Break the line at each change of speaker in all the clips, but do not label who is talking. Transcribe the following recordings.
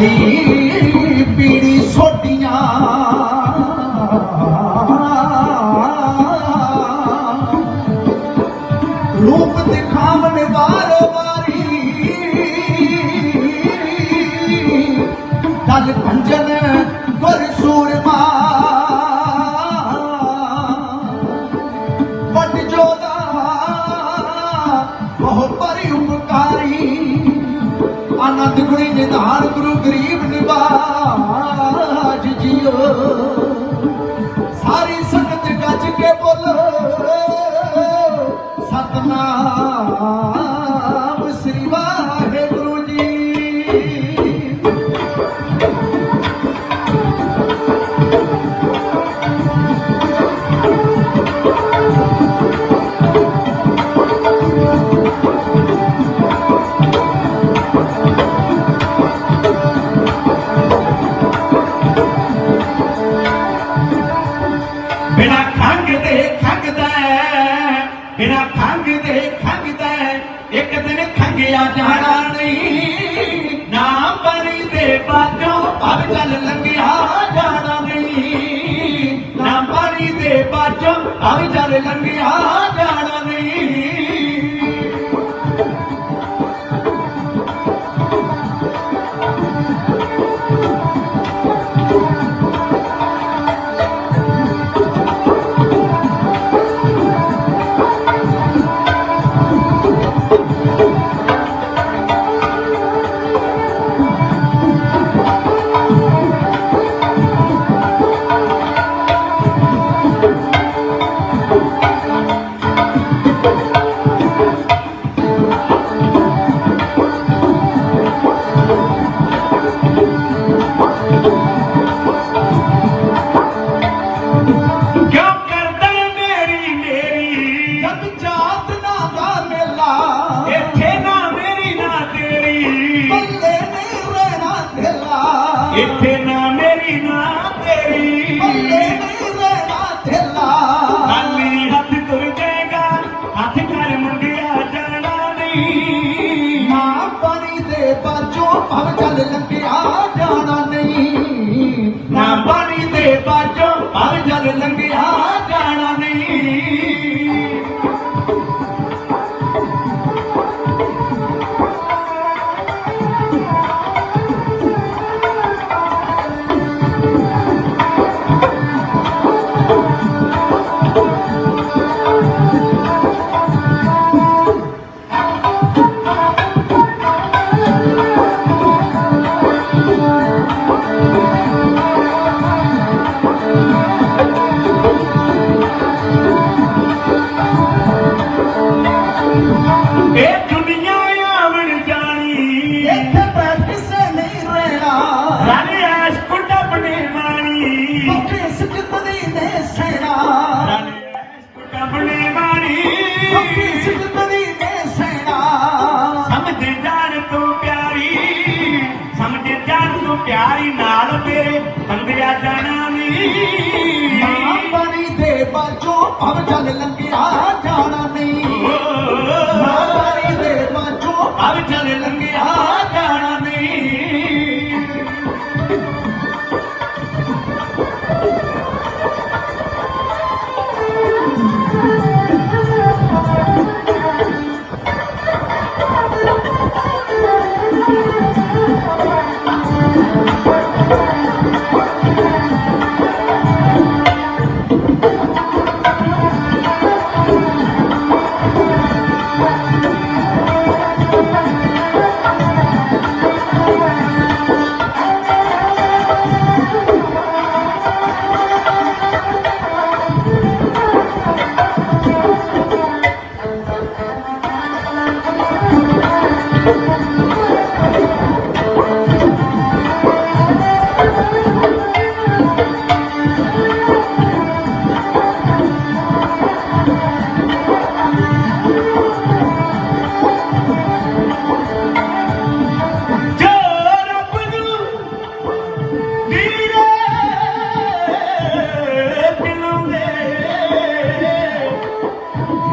ਦੀ ਪੀੜੀ ਛੋਟੀਆਂ ਰੂਪ ਦਿਖਾਵਣ ਵਾਰ ਵਾਰੀ। ਦਲ ਭੰਜਨ ਗੁਰ ਸੂਰਮਾ। ਦੁਗਣੀ ਨਿਧਾਨ ਗੁਰੂ ਗਰੀਬ
ਨਿਭਾ। ਪਰ ਚੱਲ ਲੰਗਿਆ ਜਾਣਾ ਨਹੀਂ। ਨਾ
ਪਾਣੀ ਦੇ ਬਾਝੋਂ ਅਬ ਚੱਲ
ਲੰਗਿਆ también ਮੈਨੂੰ ਪਿਆਰੀ ਨਾਲ ਮੇਰੇ ਬੰਦਿਆ ਜਾਣਾ ਨਹੀਂ
ਮਾਂ ਬਣੀ ਦੇ ਬਾਝੋਂ ਭਵ ਜਲ ਲੰਘਿਆ ਜਾਣਾ ਨਹੀਂ ਮਾਂ ਬਣੀ ਦੇ ਬਾਝੋਂ
ਭਵ ਜਲ ਲੰਘਿਆ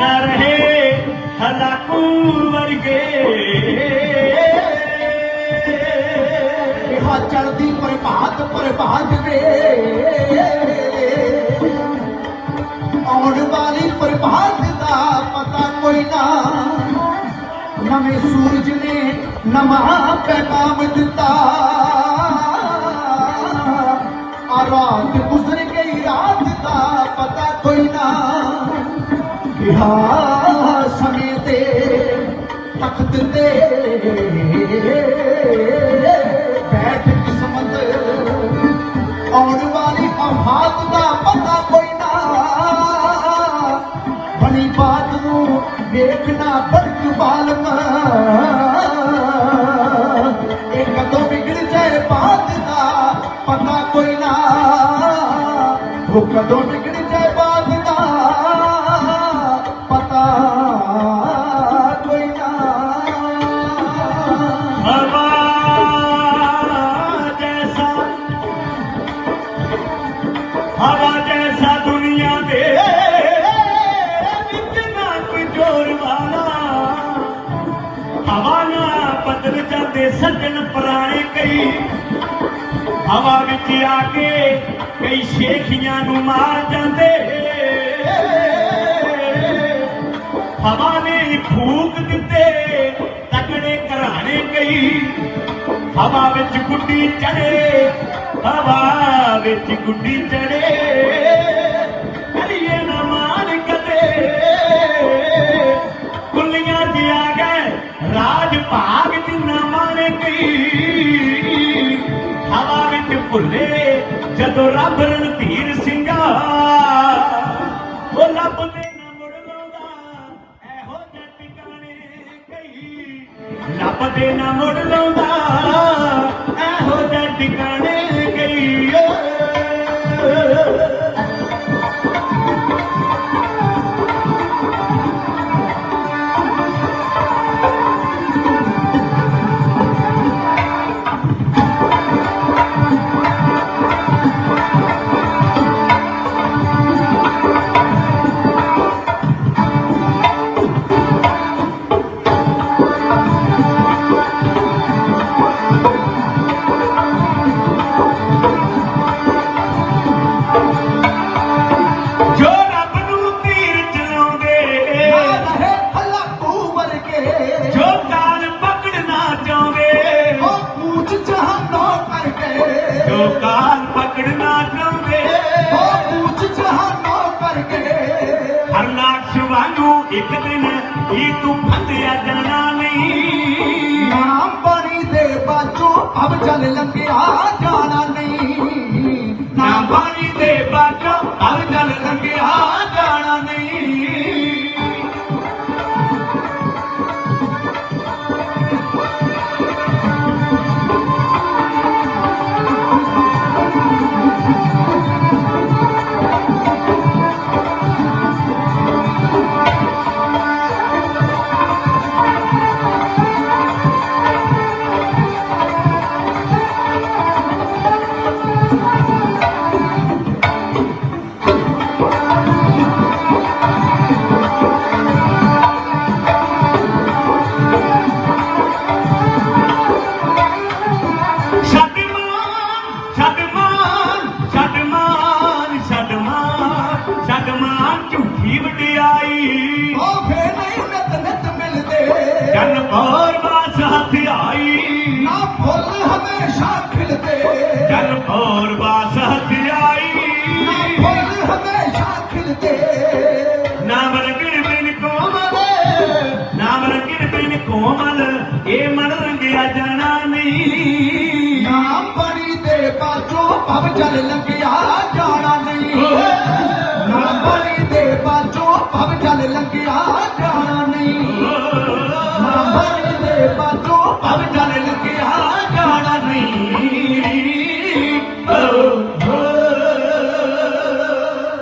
ਨਾ ਰਹੇ ਹਲਾਕੂ ਵਰਗੇ। ਹਾ ਆਉਣ ਵਾਲੀ ਪਰਭਾਤ ਦਾ ਪਤਾ ਕੋਈ ਨਾ। ਨਵੇਂ ਸੂਰਜ ਨੇ ਨਮਾ ਪੈਗਾਮ ਦਿੱਤਾ। ਕਿਹਾ ਸਮੇਂ ਤੇ ਤਖਤ ਤੇ ਬੈਠ ਕਿਸਮਤ ਆਉਣ ਵਾਲੀ ਆਫਾਤ ਦਾ ਪਤਾ ਕੋਈ ਨਾ। ਬਣੀ ਬਾਤ ਨੂੰ ਵੇਖਣਾ ਬੜਕ ਬਾਲਮ ਇਹ ਕਦੋਂ ਵਿਗੜ ਜਾਏ ਬਾਤ ਦਾ ਪਤਾ ਕੋਈ ਨਾ। ਉਹ ਕਦੋਂ ਵਿਗੜ
ਹਵਾ ਜੈਸਾ ਦੁਨੀਆ ਦੇ ਵਿੱਚ ਨਾ ਕੋਈ ਜੋਰ ਵਾਲਾ। ਹਵਾ ਨਾ ਬਦਲ ਜਾਂਦੇ ਸੱਜਣ ਪੁਰਾਣੇ ਕਈ। ਹਵਾ ਵਿੱਚ ਆ ਕੇ ਕਈ ਸ਼ੇਖੀਆਂ ਨੂੰ ਮਾਰ ਜਾਂਦੇ। ਹਵਾ ਨੇ ਫੂਕ ਦਿੱਤੇ ਤਕੜੇ ਘਰਾਣੇ ਕਈ। ਹਵਾ ਵਿੱਚ ਗੁੱਡੀ ਚੜੇ ਹਵਾ ਵਿੱਚ ਗੁੱਡੀ ਚੜੇ, ਕਰੀਏ ਨਾ ਮਾਨ ਕਦੇ। ਕੁੱਲੀਆਂ ਜੀ ਆ ਗਏ, ਰਾਜ ਭਾਗ ਜਿੰਨਾ ਮਾਣੇ ਕਈ। ਹਵਾ ਵਿੱਚ ਭੁੱਲੇ, ਜਦੋਂ ਰੱਬ ਰਣਧੀਰ ਸਿੰਘਾ। ਉਹ ਲੱਭ ਦੇ ਨਾ ਮੁੜ ਲਾਉਂਦਾ, ਇਹੋ ਜਿਹੇ ਟਿਕਾਣੇ ਕਈ। ਲੱਭ ਦੇ ਨਾ ਮੁੜ ਲਾਉਂਦਾ, ਇਹੋ ਜਿਹੇ ਟਿਕਾਣੇ ਵਾਂਗੂ ਇੱਕ ਦਿਨ ਹੀ ਤੂੰ ਫਤਿਆ ਜਾਣਾ ਨਹੀਂ।
ਬਣੀ ਦੇ ਬਾਝੋਂ ਅਬ ਜਲ ਲੰਘਿਆ ਜਾਣਾ ਨਹੀਂ।
ਨਾ ਬਾਣੀ ਦੇ ਬਾਟੋ ਹਰ ਝੂਠੀ ਵਡਿਆਈ।
ਉਹ ਫੇ ਨਹੀਂ ਨਿਤ ਨਿਤ ਮਿਲਦੇ।
ਜਨ ਪੌਰ ਬਾਸ ਹੱਥ ਆਈ
ਨਾ ਫੁੱਲ ਹਮੇਸ਼ਾ ਖਿਲਦੇ।
ਜਨ ਪੌਰ ਹੱਥ
ਨਾ
ਆਈ
ਫੁੱਲ ਹਮੇਸ਼ਾ ਖਿਲਦੇ।
ਨਾਮ ਰੰਗਣ ਬਿਨ ਕੋਮਲ। ਨਾਮ ਰੰਗਣ ਬਿਨ ਕੋਮਲ। ਇਹ ਮਨ ਰੰਗਿਆ ਜਾਣਾ ਨਹੀਂ
ਨਾਮ ਬਣੀ ਦੇ ਬਾਝੋਂ ਭਵ ਜਲ ਲੰਘਿਆ।